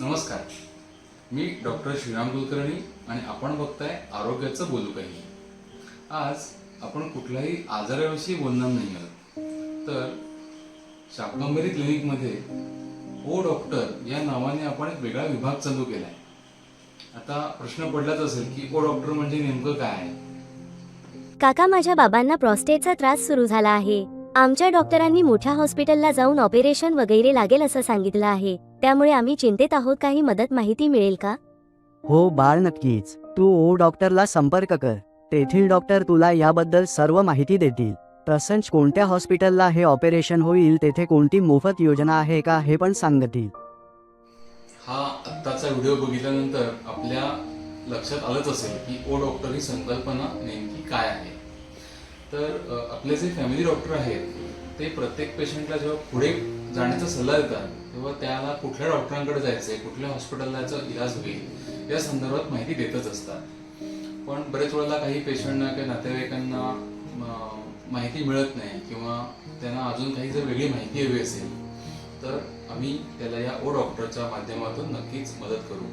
नमस्कार. मी डॉक्टर श्रीराम कुलकर्णी आणि आपण बघताय आरोग्याचं बोलू काही आज आपण कुठल्याही आजाराविषयी बोलणार नाही आहोत. तर शाकंभरी क्लिनिकमध्ये ओ डॉक्टर या नावाने आपण एक वेगळा विभाग चालू केला आहे आता प्रश्न पडलाच असेल की ओ डॉक्टर म्हणजे नेमकं काय? आहे काका माझ्या बाबांना प्रॉस्टेटचा त्रास सुरू झाला आहे. आमच्या डॉक्टरांनी मोठ्या हॉस्पिटलला जाऊन ऑपरेशन वगैरे लागेल असं सांगितलं आहे. त्यामुळे आम्ही चिंतेत आहोत. काही मदत माहिती मिळेल का? हो बाळ नक्कीच. तू ओ डॉक्टरला संपर्क कर. तेथील डॉक्टर तुला याबद्दल सर्व माहिती देतील. तसंच कोणत्या हॉस्पिटलला हे ऑपरेशन होईल? तेथे कोणती मोफत योजना आहे का? हे पण सांगतील. हा आत्ताचा व्हिडिओ बघितल्यानंतर आपल्या लक्षात आलंच असेल की ओ डॉक्टर ही संकल्पना नेमकी काय आहे. तर आपले जे फॅमिली डॉक्टर आहेत ते प्रत्येक पेशंटला जेव्हा पुढे जाण्याचा सल्ला देतात तेव्हा त्याला कुठल्या डॉक्टरांकडे जायचंय कुठल्या हॉस्पिटलला याचा इलाज होईल या संदर्भात माहिती देतच असतात. पण बरेच वेळेला काही पेशंटना किंवा नातेवाईकांना माहिती मिळत नाही किंवा त्यांना अजून काही जर वेगळी माहिती हवी असेल तर आम्ही त्याला या ओ डॉक्टरच्या माध्यमातून नक्कीच मदत करू.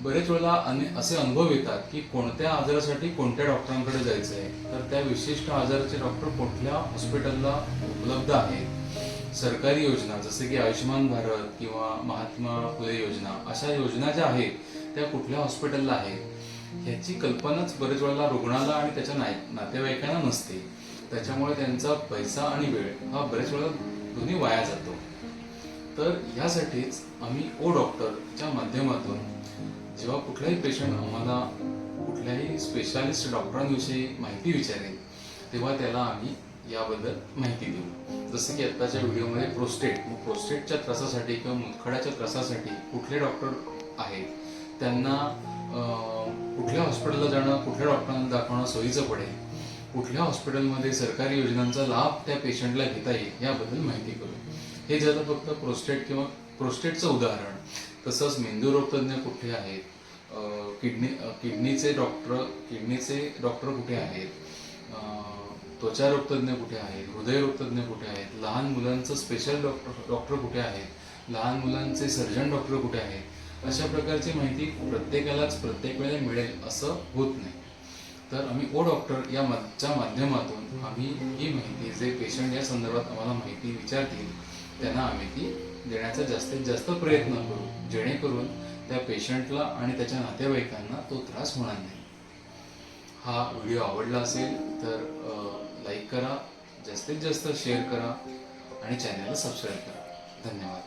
बरेच वेळेला अने असे अनुभव येतात की कोणत्या आजारासाठी कोणत्या डॉक्टरांकडे जायचं आहे तर त्या विशिष्ट आजाराचे डॉक्टर कुठल्या हॉस्पिटलला उपलब्ध आहेत? सरकारी योजना जसे की आयुष्यमान भारत किंवा महात्मा फुले योजना अशा योजना ज्या आहेत त्या कुठल्या हॉस्पिटलला आहेत? ह्याची कल्पनाच बरेच वेळेला रुग्णाला आणि त्याच्या नाय- नातेवाईकांना नसते. त्याच्यामुळे त्यांचा पैसा आणि वेळ हा बरेच वेळा दोन्ही वाया जातो. तर ह्यासाठीच आम्ही ओ डॉक्टरच्या माध्यमातून जेव्हा कुठलाही पेशंट आम्हाला कुठल्याही स्पेशालिस्ट डॉक्टरांविषयी माहिती विचारेल तेव्हा त्याला आम्ही याबद्दल माहिती देऊ. जसं की आत्ताच्या व्हिडिओमध्ये प्रोस्टेट मग प्रोस्टेटच्या त्रासासाठी किंवा मुतखड्याच्या त्रासासाठी कुठले डॉक्टर आहेत त्यांना कुठल्या हॉस्पिटलला जाणं कुठल्या डॉक्टरांना दाखवणं सोयीचं पडेल कुठल्या हॉस्पिटलमध्ये सरकारी योजनांचा लाभ त्या पेशंटला घेता येईल याबद्दल माहिती करू. हे झालं फक्त प्रोस्टेट किंवा प्रोस्टेटचं उदाहरण तसंच मेंदू रोगतज्ञ कुठे आहेत? किडनी किडनीचे डॉक्टर किडनीचे डॉक्टर कुठे आहेत? त्वचा रोगतज्ञ कुठे आहेत? हृदय रोगतज्ञ कुठे आहेत? लहान मुलांचं स्पेशल डॉक्टर डॉक्टर कुठे आहेत? लहान मुलांचे सर्जन डॉक्टर कुठे आहेत? अशा प्रकारची माहिती प्रत्येकालाच प्रत्येक वेळेला मिळेल असं होत नाही. तर आम्ही ओ डॉक्टर या च्या माध्यमातून आम्ही ही माहिती जे पेशंट या संदर्भात आम्हाला माहिती विचारतील त्यांना आम्ही ती देण्याचा जास्तीत जास्त प्रयत्न करू. जेणेकरून त्या पेशंटला आणि त्याच्या नातेवाईकांना तो त्रास होणार नाही. हा व्हिडिओ आवडला असेल तर लाईक करा जास्तीत जास्त शेअर करा आणि चॅनलला सबस्क्राईब करा. धन्यवाद.